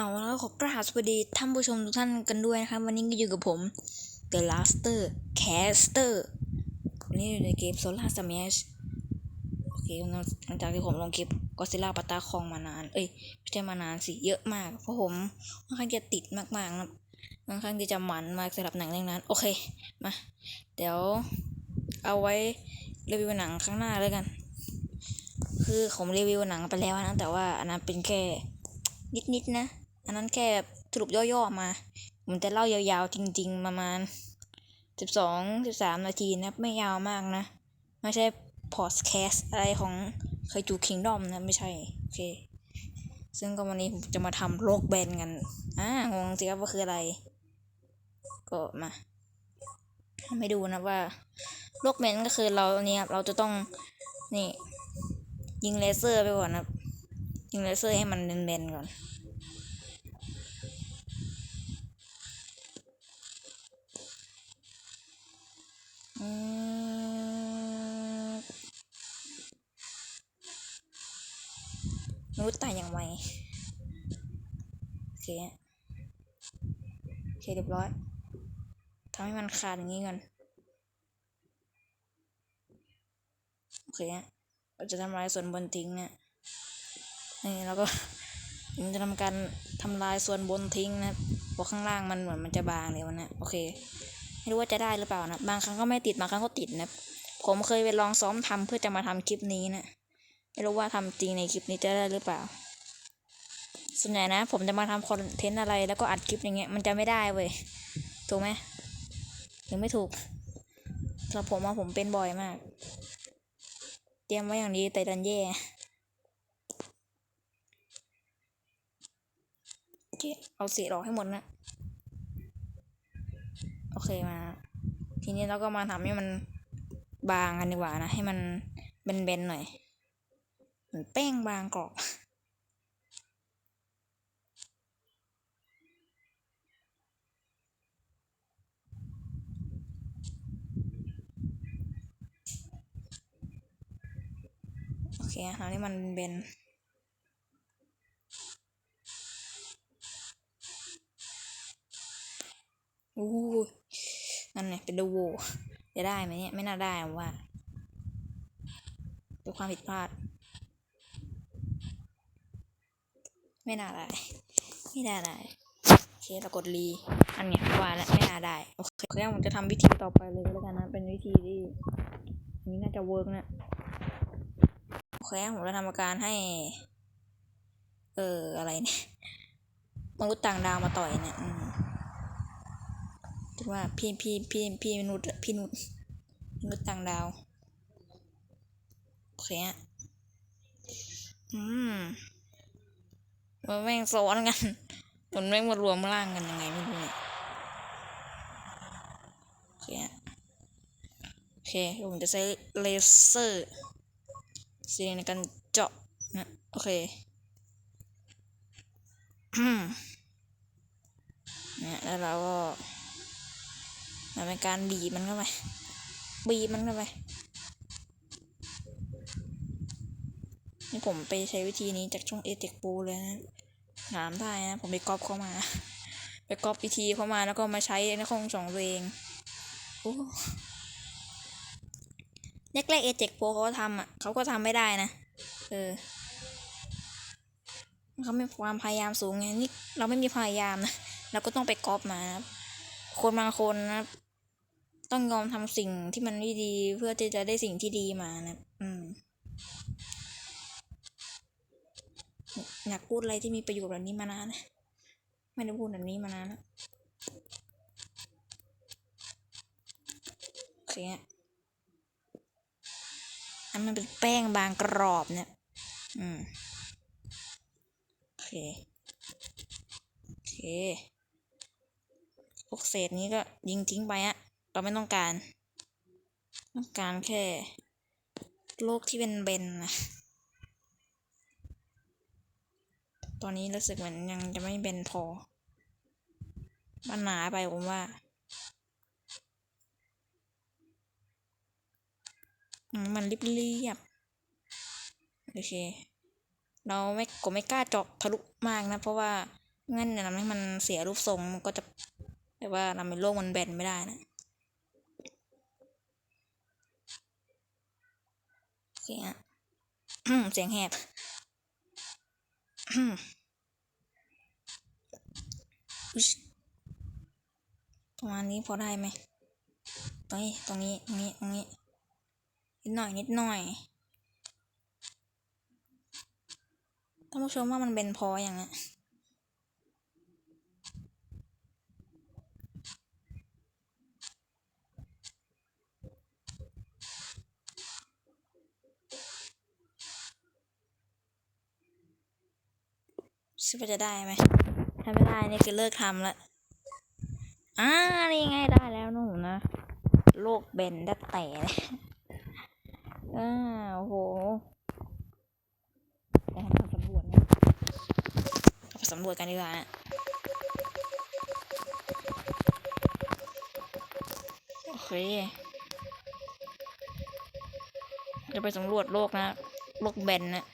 เอาแล้วขอกราบสวัสดีท่านผู้ชมทุกท่านกันด้วยนะครับ วันนี้ก็อยู่กับผม The Laster Caster วันนี้อยู่ในเกม Solar Smash โอเคหลังจากที่ผมลงคลิป Godzilla ปะตาคองมานาน เอ้ยไม่ใช่มานานสิ เยอะมาก เพราะผมค่อนข้างจะติดมากๆนะครับค่อนข้างที่จะหมันมากสำหรับหนังเรื่องนั้น โอเค มา เดี๋ยวเอาไว้รีวิวหนังข้างหน้าแล้วกัน คือผมรีวิวหนังไปแล้วนะ แต่ว่าอันนั้นเป็นแค่นิดๆนะ อันนั้นแค่แบบสรุปย่อๆมา ผมจะเล่ายาวๆจริง ๆ ประมาณสิบสองสิบสามนาทีนะไม่ยาวมากนะ ไม่ใช่พอดแคสอะไรของเคยจูคิงดอมนะไม่ใช่ โอเค ซึ่งก็วันนี้ผมจะมาทำโลกแบนกันอ่างงสิครับว่าคืออะไร ก็มาไม่ดูนะว่าโลกแบนก็คือเราเนี่ยเราจะต้องนี่ ยิงเลเซอร์ไปก่อนนะยิงเลเซอร์ให้มันเบนๆก่อน มนุษย์ตายอย่างไวโอเค โอเคเรียบร้อยทำให้มันขาดอย่างนี้ก่อนโอเคเราจะทำลายส่วนบนทิ้งเนี่ยนี่แล้วก็ผมจะทำการทำลายส่วนบนทิ้งนะเพราะข้างล่างมันเหมือนมันจะบางเลยวันนี้โอเค ไม่รู้ว่าจะได้หรือเปล่านะ บางครั้งก็ไม่ติด บางครั้งก็ติดนะ ผมเคยไปลองซ้อมทำเพื่อจะมาทำคลิปนี้นะ ไม่รู้ว่าทำจริงในคลิปนี้จะได้หรือเปล่า ส่วนใหญ่นะ ผมจะมาทำคอนเทนต์อะไร แล้วก็อัดคลิปอย่างเงี้ย มันจะไม่ได้เว้ย ถูกไหมหรือไม่ถูกสำหรับผมว่าผมเป็นบ่อยมาก เตรียมไว้อย่างดีแต่ดันแย่เอาเสียออกให้หมดนะ โอเคมา ทีนี้เราก็มาทำให้มันบางกันดีกว่านะ ให้มันเบนๆหน่อยเหมือนแป้งบางกรอบโอเคทำให้มันเบนอู้ นั่นไงเป็นดูโวจะได้ไหมเนี่ยไม่น่าได้ผมว่าเป็นความผิดพลาด ไม่น่าได้ไม่น่าได้โอเคเรากดรีอันเนี้ยว่าแล้วไม่น่าได้โอเคงั้นผมจะทำวิธีต่อไปเลยแล้วกันนะ เป็นวิธีที่นนี้น่าจะเวิร์กนะโอเคผมจะทำการให้ เอออะไรเนี่ยมนุษย์ต่างดาวมาต่อยเนี่ย อืมถือว่าพี่พี่พี่พี่มนุษย์พี่นุษย์มนุษย์ต่างดาวโอเคฮะอืมมันแม่งซ้อนกันมันแม่งมารวมร่างกันยังไงไม่รู้เนี่ยโอเคฮะโอเคผมจะใช้เลเซอร์สีในการเจาะนะโอเคเนี่ยแล้วเราก็ ทำเป็นการบีบมันเข้าไป บีบมันเข้าไป นี่ผมไปใช้วิธีนี้จากช่องเอเ c กปูเลยนะถามได้นะ ผมไปก๊อปเข้ามา ไปก๊อปวิธีเข้ามาแล้วก็มาใช้ในห้องสองตัวเองโอ้แรกๆเอเ c กโปเขาทำอะเขาก็ทำไม่ได้นะ เออเขาไมีความพยายามสูงไงนี่เราไม่มีพยายามนะเราก็ต้องไปก๊อปมานะคนบางคนนะ ต้องยอมทำสิ่งที่มันไม่ดีเพื่อที่จะได้สิ่งที่ดีมานะ อืม อยากพูดอะไรที่มีประโยชน์แบบนี้มานานนะไม่ได้พูดแบบนี้มานานแล้วโอเคอันมันเป็นแป้งบางกรอบเนี่ย อืม โอเค โอเคพวกเศษนี้ก็ยิงทิ้งไปอะ เราไม่ต้องการ ต้องการแค่โลกที่เป็นเบนนะตอนนี้รู้สึกเหมือนยังจะไม่เบนพอ มันหนาไปผมว่ามันริบเรียบโอเค เราไม่ก็ไม่กล้าเจาะทะลุมากนะ เพราะว่างั้นเดี๋ยทำให้มันเสียรูปทรงมันก็จะแต่ว่าทำให้โลกมันแบนไม่ได้นะ เคฮะเสียงแหบประมาณนี้พอได้ไหมตรงนี้ตรงนี้ ตรงนี้ ตรงนี้ นิดหน่อย นิดหน่อย ท่านผู้ชมว่ามันเป็นพออย่างเนี้ย ซิว่าจะได้ไหมถ้าไม่ได้นี่คือเลิกทำละอ่านี่ไงได้แล้วหนูนะ โลกเบนได้แต่อ่าโอ้โหเดี๋ยวให้เราสำรวจนะเราไปสำรวจกันดีกว่านะโอเคจะไปสำรวจโลกนะ โลกเบนนะ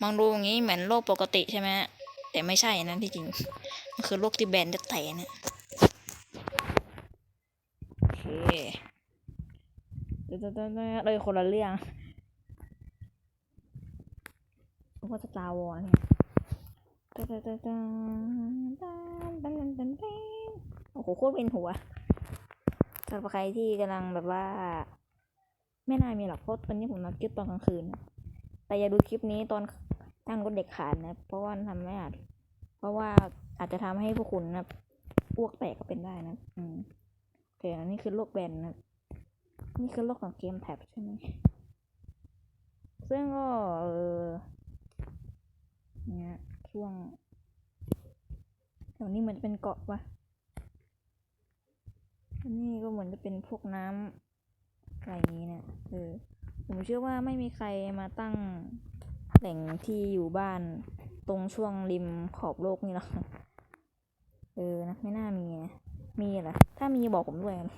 มองดูอย่างนี้เหมือนโลกปกติใช่ไหมฮะ แต่ไม่ใช่นะที่จริง มันคือโลกที่แบนจะแตะเนี่ยโอเคเดี๋ยวเลยคนละเรื่องว่าจะตาวอเนี่ยโอ้โหโคตรเป็นหัวสำหรับใครที่กำลังแบบว่า ไม่น่ามีหรอกเพราะตอนนี้ผมนัดคลิปตอนกลางคืน แต่อย่าดูคลิปนี้ตอน ตั้งรถเด็กขาดนะเพราะว่าทำไม่อาจ เพราะว่าอาจจะทำให้พวกคุณนะอ้วกแตกก็เป็นได้นะอืมโอเคอันนี้คือโลกแบนนะนี่คือโลกของเกมแท็บใช่ไหมซึ่งก็เออเนี่ยช่วงแถวนี้เหมือนจะเป็นเกาะปะอันนี้ก็เหมือนจะเป็นพวกน้ำอะไรนี้เนี่ยเออผมเชื่อว่าไม่มีใครมาตั้ง แหล่งที่อยู่บ้านตรงช่วงริมขอบโลกนี่หรอเออนะไม่น่ามีนะมีเหรอถ้ามีบอกผมด้วยนะ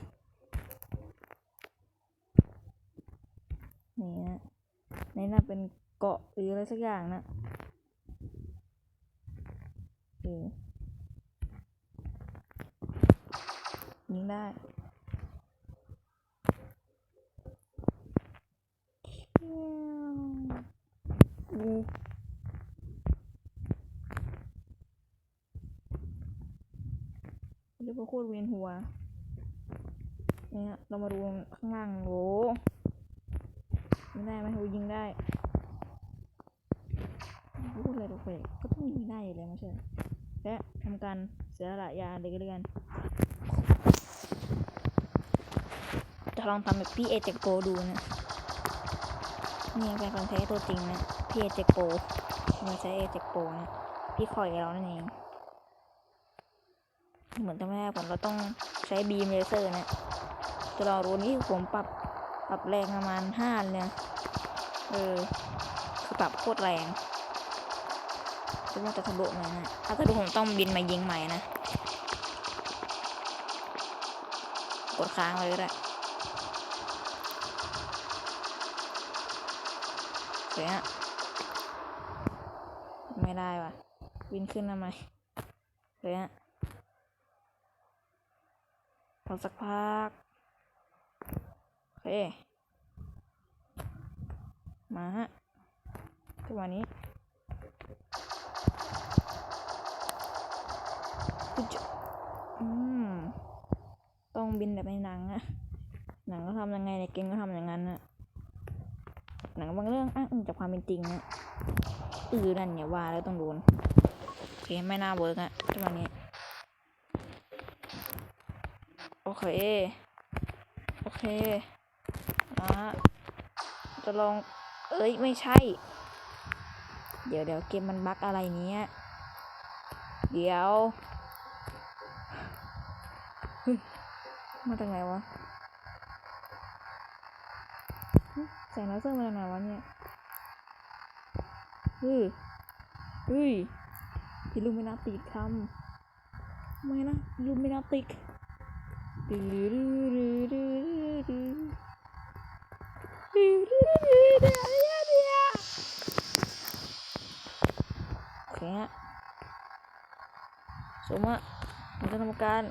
นี่นะในน่าเป็นเกาะหรืออะไรสักอย่างนะเออยิงได้อู้ เรียกว่า โคตรเวียนหัว เนี่ยเรามาดูข้างล่างโหไม่ได้ไหมโหยิงได้พูดอะไรตกไปก็ต้องยิงได้อยู่แล้วไม่ใช่และทำการเสียละยาเลยก็แล้วกันจะลองทำแบบพี่เอเจโกดูนะนี่เป็นคนแท้ตัวจริงนะพี่เอเจโกม่ใช่เอเจโกนะพี่คอยเรานั่นเอง เหมือนทำให้ผมเราต้องใช้บีมเลเซอร์นะจะรอรู้นี่ผมปรับปรับแรงประมาณห้าเลยนะเออคือปรับโคตรแรงคิดว่าจะทะลุหน่อยนะถ้าทะลุผมต้องบินมายิงใหม่นะกดค้างไว้ก็ได้เสียไม่ได้ว่ะบินขึ้นทำไมเสีย รอสักพัก โอเค มาฮะจังหวะนี้อืม ต้องบินแบบในหนังอะหนังก็ทำยังไงในเกมก็ทำอย่างนั้นอะหนังบางเรื่องอ้างอิงจากความเป็นจริงนะอือนั่นอย่าว่าแล้วต้องโดนโอเคไม่น่าเวิร์กอะจังหวะนี้ โอเคอเคนะจะลอง เอ้ย ไม่ใช่ เดี๋ยวเดี๋ยวเกมมันบั๊กอะไรเนี้ย เดี๋ยว มาจากไหนวะหึแสงเลเซอร์มาจากไหนวะเนี่ยเฮ้ยเฮ้ยอิลูมินาติคำไม่นะอิลูมินาติก โอเคฮะสมมติมันจะทำการ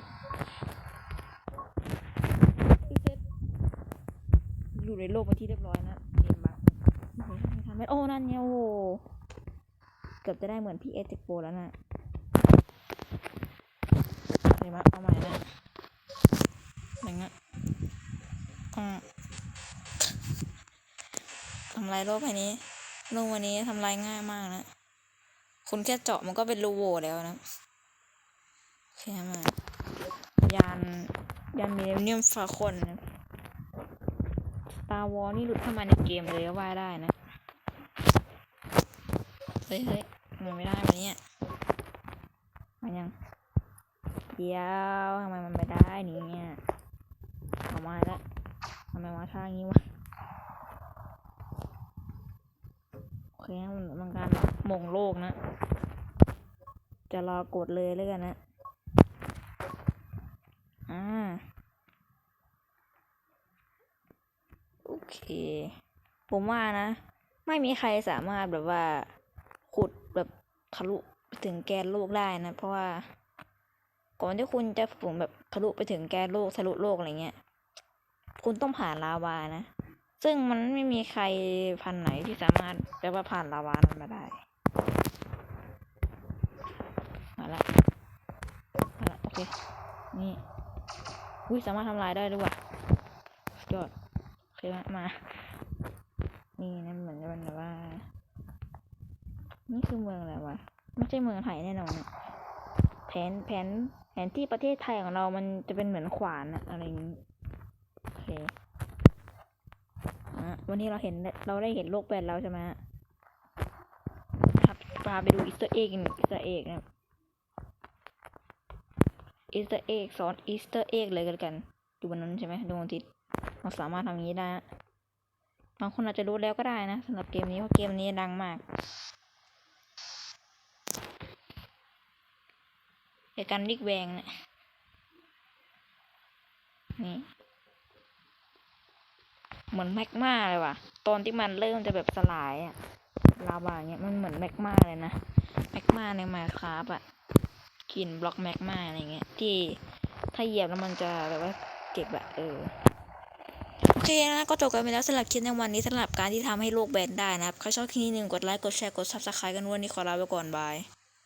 อยู่ในโลกเป็นที่เรียบร้อยนะเกมบักทำไม่โอ้ นั่นเนี่ยโอ้เกือบจะได้เหมือนพี่เอติโปแล้วนะเห็นไหมเอาใหม่นะ อย่างเงี้ยอืมทำลายโลกใบนี้โลกวันนี้ทำลายง่ายมากนะคุณแค่เจาะมันก็เป็นรูโหว่แล้วนะแค่มายานยานมิเลเนียมฟาคอนนะตาวอลนี่หลุดเข้ามาในเกมเลยก็ว่าได้นะ เฮ้ยเฮ้ยมันไม่ได้วันนี้มันยัง เดี๋ยวทำไมมันไม่ได้เนี่ย มาแล้วทำไมมาท่างนี้วะโอเคมันมันการมงโลกนะ จะรอกดเลยแล้วกันนะ อ่า โอเค ผมว่านะ ไม่มีใครสามารถแบบว่าขุดแบบทะลุไปถึงแกนโลกได้นะ เพราะว่า ก่อนที่คุณจะฝูงแบบทะลุไปถึงแกนโลกทะลุโลกอะไรเงี้ย คุณต้องผ่านลาวานะ ซึ่งมันไม่มีใครพันไหนที่สามารถแบบว่าผ่านลาวานั้นมาได้มาละมาละโอเค นี่อุ้ยสามารถทำลายได้ด้วยว่ะยอดโอเคมามา นี่นะเหมือนจะเป็นแบบว่า นี่คือเมืองอะไรวะ ไม่ใช่เมืองไทยแน่นอนแผนแผนแผนที่ประเทศไทยของเรามันจะเป็นเหมือนขวานอะอะไรอย่างนี้ เคอวันนี้เราเห็นเราได้เห็นโลกแบนแล้วใช่ไหมครับพาไปดูอีสเตอร์เอ็กอีสเตอร์เอ็กนะอีสเตอร์เอ็กสอนอีสเตอร์เอ็กเลยกันกันดูบนนั้นใช่ไหมดวงอาทิตย์เราสามารถทำอย่างนี้ได้บางคนอาจจะรู้แล้วก็ได้นะสำหรับเกมนี้เพราะเกมนี้ดังมากเกี่ยวกันดิกแวงเนี่ยนี่ เหมือนแมกมาเลยว่ะ ตอนที่มันเริ่มจะแบบสลายอะลาวาเงี้ยมันเหมือนแมกมาเลยนะแมกมาในมาคราฟอะกลิ่นบล็อกแมกมาอะไรเงี้ยที่ถ้าเหยียบแล้วมันจะแบบว่าเจ็บอะเออโอเคนะก็จบกันไปแล้วสำหรับคลิปในวันนี้สำหรับการที่ทำให้โลกแบนได้นะครับ ใครชอบคลิปนี้หนึ่งกดไลค์กดแชร์กดซับสไครต์กันวันนี้ขอลาไปก่อนบาย